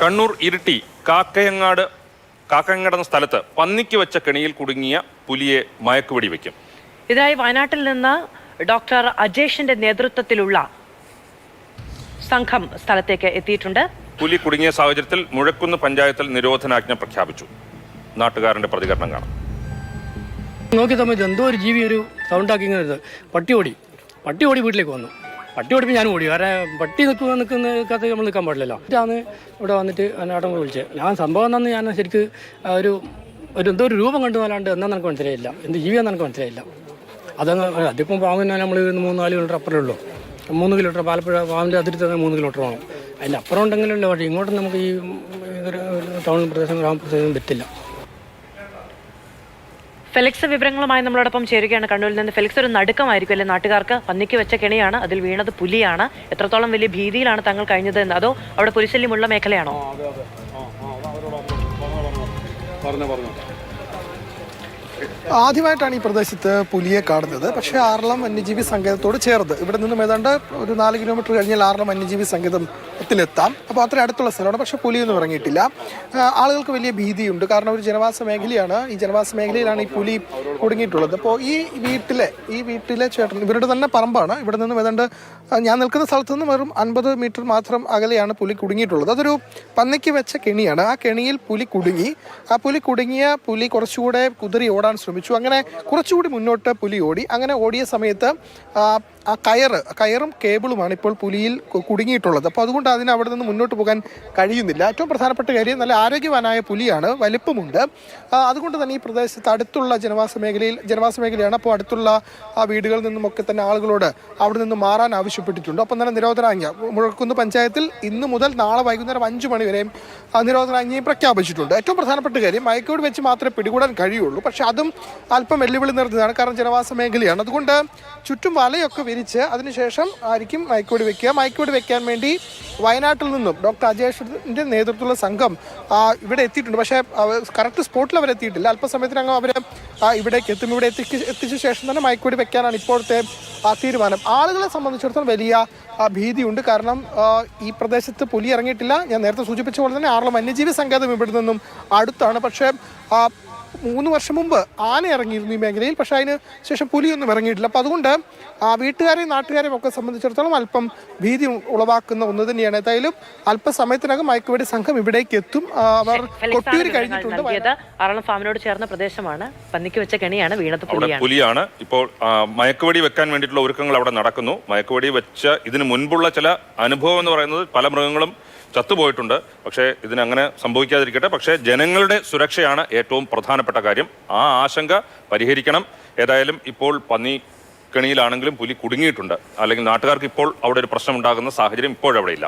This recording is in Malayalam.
കണ്ണൂർ ഇരിട്ടി കാക്കയങ്ങാട് കാക്കയങ്ങാട് എന്ന സ്ഥലത്ത് പന്നിക്ക് വെച്ച കെണിയിൽ കുടുങ്ങിയ പുലിയെ മയക്കുവെടി വയ്ക്കും ഇതിനായി വയനാട്ടിൽ നിന്ന് ഡോക്ടർ അജേഷിന്റെ നേതൃത്വത്തിലുള്ള സംഘം സ്ഥലത്തേക്ക് എത്തിയിട്ടുണ്ട്. പുലി കുടുങ്ങിയ സാഹചര്യത്തിൽ മുഴക്കുന്ന് പഞ്ചായത്തിൽ നിരോധനാജ്ഞ പ്രഖ്യാപിച്ചു. നാട്ടുകാരന്റെ പ്രതികരണം കാണാം. നോക്കി സമയത്ത് എന്തോ ഒരു ജീവി ഒരു സൗണ്ടാക്കി ഇങ്ങനെ പട്ടിയോടി പട്ടി ഓടി പട്ടി ഓടി വീട്ടിലേക്ക് വന്നു. പട്ടി ഓടിപ്പോൾ ഞാൻ ഓടി. കാരണം പട്ടി നിൽക്കുക നിൽക്കുന്ന കഥ നമ്മൾ നിൽക്കാൻ പാടില്ലല്ലോ. എന്നിട്ടാണ് ഇവിടെ വന്നിട്ട് അന്നാട്ടം വിളിച്ചത്. ഞാൻ സംഭവം എന്താണെന്ന് ഞാൻ ശരിക്ക് ഒരു ഒരു എന്തോ ഒരു രൂപം കണ്ടു അല്ലാണ്ട് എന്നാൽ നിനക്ക് മനസ്സിലായില്ല. എന്ത് ജീവിയാന്ന് എനിക്ക് മനസ്സിലായില്ല. അതങ്ങ് അതിപ്പം പാമ്പിന് നമ്മൾ മൂന്ന് നാല് കിലോമീറ്റർ അപ്പുറമേ ഉള്ളൂ. മൂന്ന് കിലോമീറ്റർ പാലപ്പുഴ പാവിന്റെ അതിർത്തി തന്നെ മൂന്ന് കിലോമീറ്റർ വേണം അതിന്റെ അപ്പുറം ഉണ്ടെങ്കിലല്ലോ പക്ഷേ ഇങ്ങോട്ട് നമുക്ക് ഈ ടൗൺ പ്രദേശം ഗ്രാമപ്രദേശം പറ്റില്ല ഫെലിക്സ് വിവരങ്ങളുമായി നമ്മളോടൊപ്പം ചേരുകയാണ്. കണ്ണൂരിൽ നിന്ന് ഫെലിക്സ് ഒരു നടുക്കമായിരിക്കും അല്ലെ? നാട്ടുകാർക്ക് പന്നിക്ക് വെച്ച കെണിയാണ്. അതിൽ വീണത് പുലിയാണ്. എത്രത്തോളം വലിയ ഭീതിയിലാണ് തങ്ങൾ കഴിഞ്ഞത് എന്ന് അതോ അവിടെ പുലിശല്യമുള്ള മേഖലയാണോ? ആദ്യമായിട്ടാണ് ഈ പ്രദേശത്ത് പുലിയെ കാണുന്നത്. പക്ഷേ ആറളം വന്യജീവി സങ്കേതത്തോട് ചേർന്ന്. ഇവിടെ നിന്നും ഏതാണ്ട് ഒരു നാല് കിലോമീറ്റർ കഴിഞ്ഞാൽ ആറളം വന്യജീവി സങ്കേതത്തിലെത്താം അപ്പോൾ അത്ര അടുത്തുള്ള സ്ഥലമാണ്. പക്ഷേ പുലിയൊന്നും ഇറങ്ങിയിട്ടില്ല. ആളുകൾക്ക് വലിയ ഭീതിയുണ്ട്. കാരണം ഒരു ജനവാസ മേഖലയാണ്. ഈ ജനവാസ മേഖലയിലാണ് ഈ പുലി കുടുങ്ങിയിട്ടുള്ളത് അപ്പോൾ ഈ വീട്ടിലെ ഈ വീട്ടിലെ ചേട്ടൻ ഇവരുടെ തന്നെ പറമ്പാണ്. ഇവിടെ നിന്നും ഏതാണ്ട് ഞാൻ നിൽക്കുന്ന സ്ഥലത്ത് നിന്ന് വെറും അൻപത് മീറ്റർ മാത്രം അകലെയാണ് പുലി കുടുങ്ങിയിട്ടുള്ളത്. അതൊരു പന്നിക്ക് വെച്ച കെണിയാണ്. ആ കെണിയിൽ പുലി കുടുങ്ങി. ആ പുലി കുടുങ്ങിയ പുലി കുറച്ചുകൂടെ കുതിരി ഓടാൻ ശ്രമിച്ചു. അങ്ങനെ കുറച്ചുകൂടി മുന്നോട്ട് പുലി ഓടി. അങ്ങനെ ഓടിയ സമയത്ത് ആ, കയർ കയറ് കേബിളുമാണ് ഇപ്പോൾ പുലിയിൽ കുടുങ്ങിയിട്ടുള്ളത്. അപ്പോൾ അതുകൊണ്ട് അതിന് അവിടെ നിന്ന് മുന്നോട്ട് പോകാൻ കഴിയുന്നില്ല. ഏറ്റവും പ്രധാനപ്പെട്ട കാര്യം നല്ല ആരോഗ്യവാനായ പുലിയാണ്. വലിപ്പമുണ്ട്. അതുകൊണ്ട് തന്നെ ഈ പ്രദേശത്ത് അടുത്തുള്ള ജനവാസ മേഖലയിൽ ജനവാസ മേഖലയാണ്. അപ്പോൾ അടുത്തുള്ള ആ വീടുകളിൽ നിന്നുമൊക്കെ തന്നെ ആളുകളോട് അവിടെ നിന്ന് മാറാൻ ആവശ്യപ്പെട്ടിട്ടുണ്ട്. അപ്പം തന്നെ നിരോധനാജ്ഞ. മുഴക്കുന്ന് പഞ്ചായത്തിൽ ഇന്ന് മുതൽ നാളെ വൈകുന്നേരം അഞ്ച് മണി ആ നിരോധനാജ്ഞയും പ്രഖ്യാപിച്ചിട്ടുണ്ട്. ഏറ്റവും പ്രധാനപ്പെട്ട കാര്യം മയക്കോട് വെച്ച് മാത്രമേ പിടികൂടാൻ കഴിയുള്ളൂ. പക്ഷേ അതും അല്പം വെല്ലുവിളി നിറഞ്ഞതാണ്. കാരണം ജനവാസ മേഖലയാണ്. അതുകൊണ്ട് ചുറ്റും വലയൊക്കെ വിരിച്ച് അതിനുശേഷം ആയിരിക്കും മയക്കുവെടി വെക്കുക. മയക്കുവെടി വെക്കാൻ വേണ്ടി വയനാട്ടിൽ നിന്നും ഡോക്ടർ അജേഷിന്റെ നേതൃത്വത്തിലുള്ള സംഘം ഇവിടെ എത്തിയിട്ടുണ്ട്. പക്ഷേ കറക്റ്റ് സ്പോട്ടിൽ അവർ എത്തിയിട്ടില്ല. അല്പസമയത്തിനകം അവർ ഇവിടേക്ക് എത്തും. ഇവിടെ എത്തി എത്തിച്ച ശേഷം തന്നെ മയക്കുവെടി വെക്കാനാണ് ഇപ്പോഴത്തെ തീരുമാനം. ആളുകളെ സംബന്ധിച്ചിടത്തോളം വലിയ ഭീതിയുണ്ട്. കാരണം ഈ പ്രദേശത്ത് പുലി ഇറങ്ങിയിട്ടില്ല. ഞാൻ നേരത്തെ സൂചിപ്പിച്ച പോലെ തന്നെ ആറളം വന്യജീവി സങ്കേതം ഇവിടെ നിന്നും അടുത്താണ്. പക്ഷേ മൂന്ന് വർഷം മുമ്പ് ആന ഇറങ്ങിയിരുന്നു ഈ മേഖലയിൽ പക്ഷേ അതിന് ശേഷം പുലിയൊന്നും ഇറങ്ങിയിട്ടില്ല. അപ്പോൾ അതുകൊണ്ട് ആ വീട്ടുകാരെയും നാട്ടുകാരെയും ഒക്കെ സംബന്ധിച്ചിടത്തോളം അല്പം ഭീതി ഉളവാക്കുന്ന ഒന്ന് തന്നെയാണ്. ഏതായാലും അല്പസമയത്തിനകം മയക്കുവേടി സംഘം ഇവിടേക്ക് എത്തും. അവർ കൊട്ടിയൂർ കഴിഞ്ഞിട്ടുണ്ട്. അറളം ഫാമിനോട് ചേർന്ന പ്രദേശമാണ്. പന്നിക്ക് വെച്ച കെണിയാണ് വീണത് പുലിയാണ്. ഇപ്പോൾ മയക്കുവെടി വെക്കാൻ വേണ്ടിയിട്ടുള്ള ഒരുക്കങ്ങൾ അവിടെ നടക്കുന്നു. മയക്കുവെടി വെച്ച ഇതിന് മുൻപുള്ള ചില അനുഭവം എന്ന് പറയുന്നത് പല മൃഗങ്ങളും ചത്തുപോയിട്ടുണ്ട്. പക്ഷേ ഇതിനങ്ങനെ സംഭവിക്കാതിരിക്കട്ടെ. പക്ഷേ ജനങ്ങളുടെ സുരക്ഷയാണ് ഏറ്റവും പ്രധാനപ്പെട്ട കാര്യം. ആ ആശങ്ക പരിഹരിക്കണം. ഏതായാലും ഇപ്പോൾ പന്നി കെണിയിലാണെങ്കിലും പുലി കുടുങ്ങിയിട്ടുണ്ട്. അല്ലെങ്കിൽ നാട്ടുകാർക്ക് ഇപ്പോൾ അവിടെ ഒരു പ്രശ്നം ഉണ്ടാകുന്ന സാഹചര്യം ഇപ്പോഴവിടെ ഇല്ല.